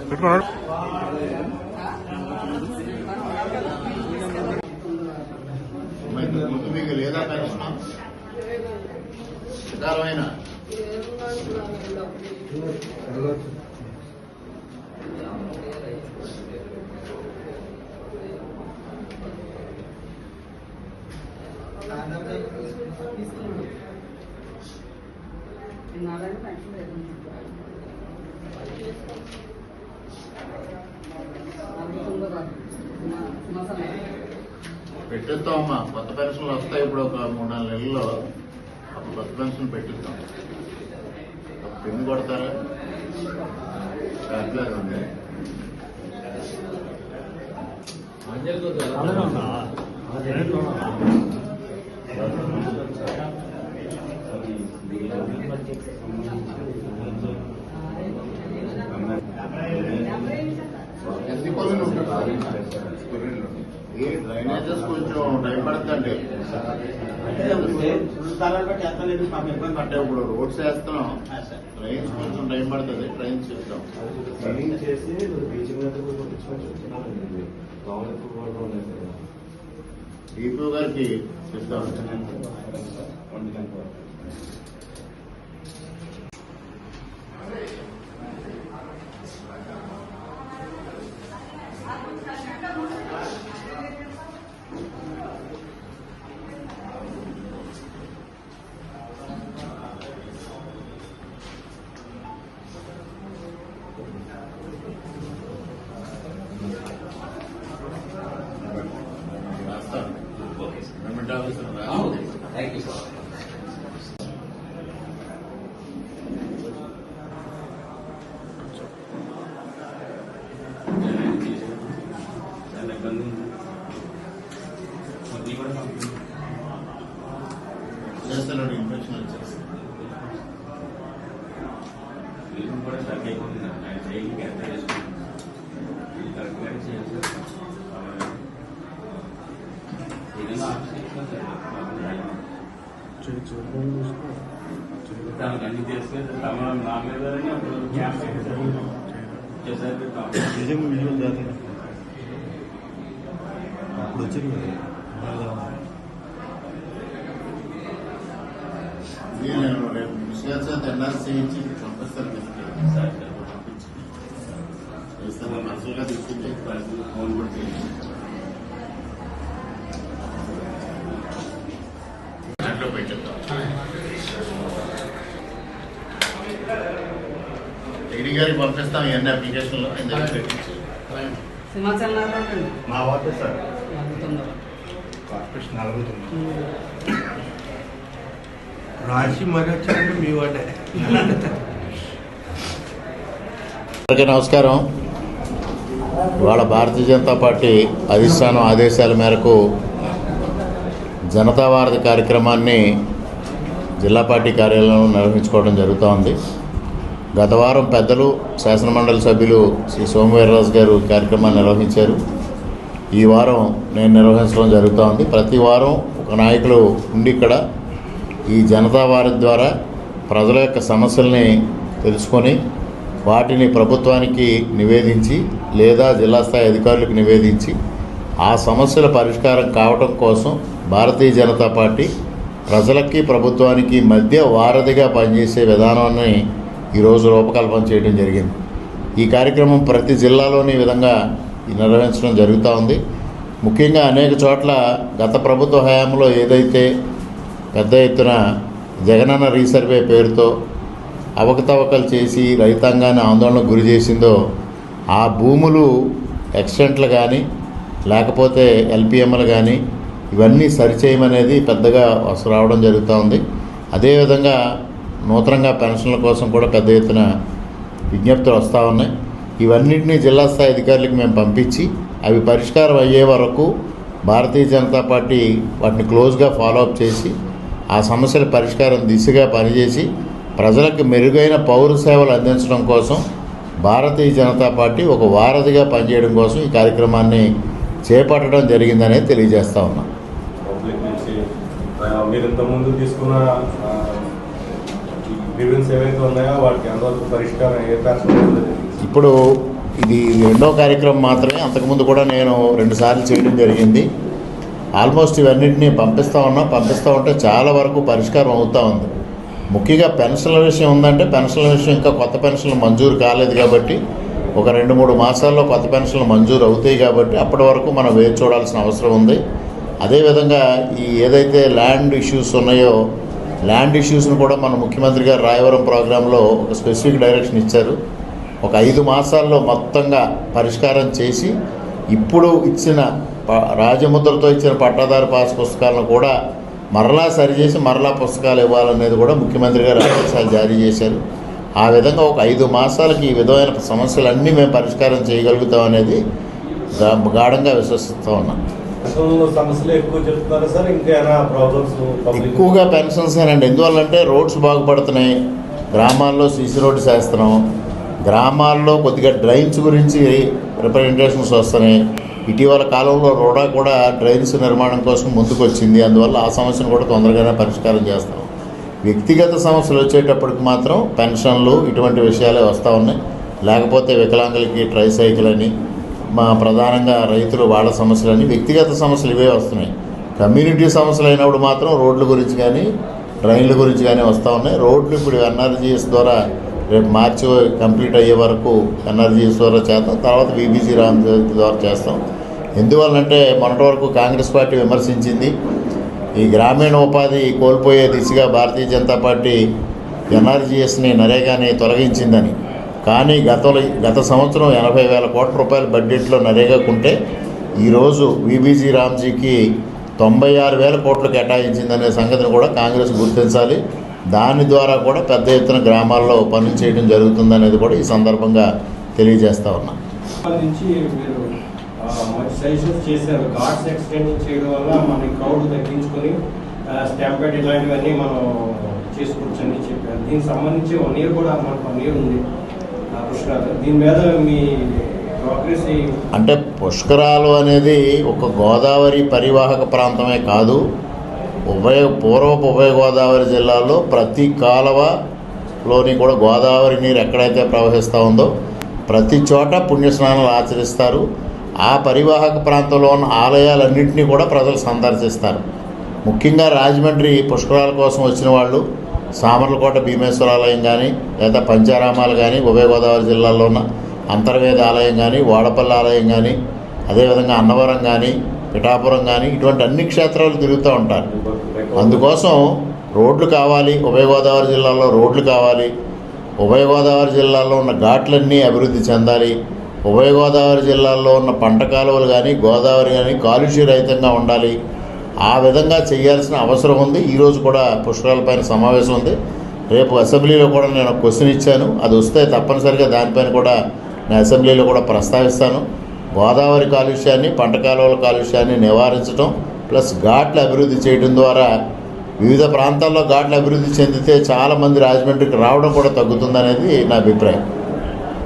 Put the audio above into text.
పెట్టుకున్నాడు ముందు మీకు లేదా పెన్షన్ పెట్టిస్తామమ్మా. కొత్త పెన్షన్లు వస్తాయి ఇప్పుడు ఒక మూడు నాలుగు నెలల్లో. అప్పుడు కొత్త పెన్షన్ పెట్టిస్తాం. పిన్ కొడతారా? బ్యాక్లాగ్ ఉంది పనులు ఉంటాయి? ఈ డ్రైనేజెస్ కొంచెం టైం పడుతుందండి. అంటే ఇప్పుడు రోడ్స్ వేస్తున్నాం. ట్రైన్స్ కొంచెం టైం పడుతుంది ట్రైన్స్ చేస్తాం రన్నింగ్ చేసి బీచింగ్ దగ్గర కూడా これ。సార్ అవును. ఏదైనా ఆప్షన్ ఇస్తాను సార్ తనకు అన్ని తెలుసు తమ నా మీద అప్పుడు క్యాంప్ చేశారు నిజంగా విజువల్ జాతర అప్పుడు వచ్చింది కదా ఇది నేను రేపు మున్సిపల్ ఎన్ఆర్సీ ఇచ్చి పంపిస్తాను తీసుకెళ్ళి సార్ సార్ పంపించి చేస్తాను మనసులుగా తీసుకుంటే ఫోన్ కూడా దాంట్లో పెట్టేద్దాం డిగ్రీ గారికి పంపిస్తాం ఎన్ని అప్లికేషన్లు మా వార్డు సార్ కార్పొరేషన్ నలభై తొమ్మిది రాసి మరి వచ్చారంటే మీ వాడే అందరికీ నమస్కారం ఇవాళ భారతీయ జనతా పార్టీ అధిష్టానం ఆదేశాల మేరకు జనతా వారధి కార్యక్రమాన్ని జిల్లా పార్టీ కార్యాలయంలో నిర్వహించుకోవడం జరుగుతోంది గత వారం పెద్దలు శాసనమండలి సభ్యులు శ్రీ సోమవీర్రాజు గారు కార్యక్రమాన్ని నిర్వహించారు. ఈ వారం నేను నిర్వహించడం జరుగుతోంది ప్రతి వారం ఒక నాయకులు ఉండి ఇక్కడ ఈ జనతా వారధి ద్వారా ప్రజల యొక్క సమస్యల్ని తెలుసుకొని వాటిని ప్రభుత్వానికి నివేదించి లేదా జిల్లా స్థాయి అధికారులకు నివేదించి ఆ సమస్యల పరిష్కారం కావటం కోసం భారతీయ జనతా పార్టీ ప్రజలకి ప్రభుత్వానికి మధ్య వారధిగా పనిచేసే విధానాన్ని ఈరోజు రూపకల్పన చేయడం జరిగింది. ఈ కార్యక్రమం ప్రతి జిల్లాలోని విధంగా నిర్వహించడం జరుగుతూ ఉంది. ముఖ్యంగా అనేక చోట్ల గత ప్రభుత్వ హయాంలో ఏదైతే పెద్ద ఎత్తున జగనన్న రీసర్వే పేరుతో అవకతవకలు చేసి రైతాంగాన్ని ఆందోళనకు గురి చేసిందో ఆ భూములు ఎక్స్టెంట్లు కానీ లేకపోతే ఎల్పిఎంలు కానీ ఇవన్నీ సరిచేయమనేది పెద్దగా వస్తు రావడం జరుగుతూ ఉంది అదేవిధంగా నూతనంగా పెన్షన్ల కోసం కూడా పెద్ద ఎత్తున విజ్ఞప్తులు వస్తూ ఉన్నాయి. ఇవన్నింటినీ జిల్లా స్థాయి అధికారులకు మేము పంపించి అవి పరిష్కారం అయ్యే వరకు భారతీయ జనతా పార్టీ వాటిని క్లోజ్గా ఫాలోఅప్ చేసి ఆ సమస్యల పరిష్కారం దిశగా పనిచేసి ప్రజలకు మెరుగైన పౌర సేవలు అందించడం కోసం భారతీయ జనతా పార్టీ ఒక వారధిగా పనిచేయడం కోసం ఈ కార్యక్రమాన్ని చేపట్టడం జరిగిందనే తెలియజేస్తా ఉన్నా. మీరు ఇంతకుముందు తీసుకున్న ఇప్పుడు ఇది రెండో కార్యక్రమం మాత్రమే. అంతకుముందు కూడా నేను రెండుసార్లు చేయడం జరిగింది. ఆల్మోస్ట్ ఇవన్నింటినీ పంపిస్తూ ఉన్నా. పంపిస్తూ ఉంటే చాలా వరకు పరిష్కారం అవుతూ ఉంది. ముఖ్యంగా పెన్షన్ల విషయం ఉందంటే పెన్షన్ల విషయం ఇంకా కొత్త పెన్షన్లు మంజూరు కాలేదు కాబట్టి ఒక రెండు మూడు మాసాల్లో కొత్త పెన్షన్లు మంజూరు అవుతాయి కాబట్టి అప్పటి వరకు మనం వేచి చూడాల్సిన అవసరం ఉంది. అదేవిధంగా ఈ ఏదైతే ల్యాండ్ ఇష్యూస్ ఉన్నాయో ల్యాండ్ ఇష్యూస్ను కూడా మన ముఖ్యమంత్రి గారు రాయవరం ప్రోగ్రాంలో ఒక స్పెసిఫిక్ డైరెక్షన్ ఇచ్చారు. ఒక ఐదు మాసాల్లో మొత్తంగా పరిష్కారం చేసి ఇప్పుడు ఇచ్చిన ప- రాజముద్రతో ఇచ్చిన పట్టాదారు పాస్ పుస్తకాలను కూడా మరలా సరిచేసి మరలా పుస్తకాలు ఇవ్వాలనేది కూడా ముఖ్యమంత్రి గారు ఆదేశాలు జారీ చేశారు. ఆ విధంగా ఒక ఐదు మాసాలకి ఈ విధమైన సమస్యలన్నీ మేము పరిష్కారం చేయగలుగుతాం అనేది గాఢంగా విశ్వసిస్తూ ఉన్నాం. ఎక్కువగా పెన్షన్స్ అండి ఎందువల్లంటే రోడ్స్ బాగుపడుతున్నాయి. గ్రామాల్లో సీసీ రోడ్డు చేస్తున్నాం. గ్రామాల్లో కొద్దిగా డ్రైన్స్ గురించి రిప్రజెంటేషన్స్ వస్తున్నాయి ఇటీవల కాలంలో రోడా కూడా డ్రైన్స్ నిర్మాణం కోసం ముందుకు వచ్చింది అందువల్ల ఆ సమస్యను కూడా తొందరగానే పరిష్కారం చేస్తాం. వ్యక్తిగత సమస్యలు వచ్చేటప్పటికి మాత్రం పెన్షన్లు ఇటువంటి విషయాలే వస్తూ ఉన్నాయి. లేకపోతే వికలాంగులకి ట్రైసైకిల్ అని మా ప్రధానంగా రైతులు వాళ్ళ సమస్యలని వ్యక్తిగత సమస్యలు ఇవే వస్తున్నాయి. కమ్యూనిటీ సమస్యలు అయినప్పుడు మాత్రం రోడ్ల గురించి కానీ డ్రైన్ల గురించి కానీ వస్తూ ఉన్నాయి. రోడ్లు ఇప్పుడు ఎన్ఆర్జీఎస్ ద్వారా రేపు మార్చి కంప్లీట్ అయ్యే వరకు ఎన్ఆర్జీఎస్ ద్వారా చేస్తాం తర్వాత బీబీసీ రామ్ ద్వారా చేస్తాం. ఎందువల్లంటే మొన్నటి వరకు కాంగ్రెస్ పార్టీ విమర్శించింది ఈ గ్రామీణ ఉపాధి కోల్పోయే దిశగా భారతీయ జనతా పార్టీ ఎన్ఆర్జీఎస్ని నరేగాని తొలగించిందని. కానీ గతంలో గత సంవత్సరం ఎనభై వేల కోట్ల రూపాయల బడ్జెట్లో నరేగాకుంటే ఈరోజు విబీజీ రామ్జీకి తొంభై ఆరు వేల కోట్లు కేటాయించిందనే సంగతిని కూడా కాంగ్రెస్ గుర్తించాలి. దాని ద్వారా కూడా పెద్ద ఎత్తున గ్రామాల్లో పనులు చేయడం జరుగుతుందనేది కూడా ఈ సందర్భంగా తెలియజేస్తా ఉన్నా. అంటే పుష్కరాలు అనేది ఒక గోదావరి పరివాహక ప్రాంతమే కాదు. ఉభయ పూర్వపు ఉభయ గోదావరి జిల్లాలో ప్రతి కాలువలోని కూడా గోదావరి నీరు ఎక్కడైతే ప్రవహిస్తూ ఉందో ప్రతి చోట పుణ్యస్నానాలు ఆచరిస్తారు. ఆ పరివాహక ప్రాంతంలో ఉన్న ఆలయాలన్నింటినీ కూడా ప్రజలు సందర్శిస్తారు. ముఖ్యంగా రాజమండ్రి పుష్కరాల కోసం వచ్చిన వాళ్ళు సామర్లకోట భీమేశ్వర ఆలయం కానీ లేదా పంచారామాలు కానీ ఉభయ గోదావరి జిల్లాలో ఉన్న అంతర్వేద ఆలయం కానీ వాడపల్లి ఆలయం కానీ అదేవిధంగా అన్నవరం కానీ పిఠాపురం కానీ ఇటువంటి అన్ని క్షేత్రాలు తిరుగుతూ ఉంటారు. అందుకోసం రోడ్లు కావాలి ఉభయ గోదావరి జిల్లాలో రోడ్లు కావాలి ఉభయ గోదావరి జిల్లాలో ఉన్న ఘాట్లన్నీ అభివృద్ధి చెందాలి ఉభయ గోదావరి జిల్లాల్లో ఉన్న పంట కాలువలు కానీ గోదావరి కానీ కాలుష్య రహితంగా ఉండాలి. ఆ విధంగా చేయాల్సిన అవసరం ఉంది. ఈరోజు కూడా పుష్కరాలపైన సమావేశం ఉంది. రేపు అసెంబ్లీలో కూడా నేను క్వశ్చన్ ఇచ్చాను. అది వస్తే తప్పనిసరిగా దానిపైన కూడా నేను అసెంబ్లీలో కూడా ప్రస్తావిస్తాను. గోదావరి కాలుష్యాన్ని పంట కాలువల కాలుష్యాన్ని నివారించడం ప్లస్ ఘాట్లు అభివృద్ధి చేయడం ద్వారా వివిధ ప్రాంతాల్లో ఘాట్లు అభివృద్ధి చెందితే చాలామంది రాజమండ్రికి రావడం కూడా తగ్గుతుందనేది నా అభిప్రాయం.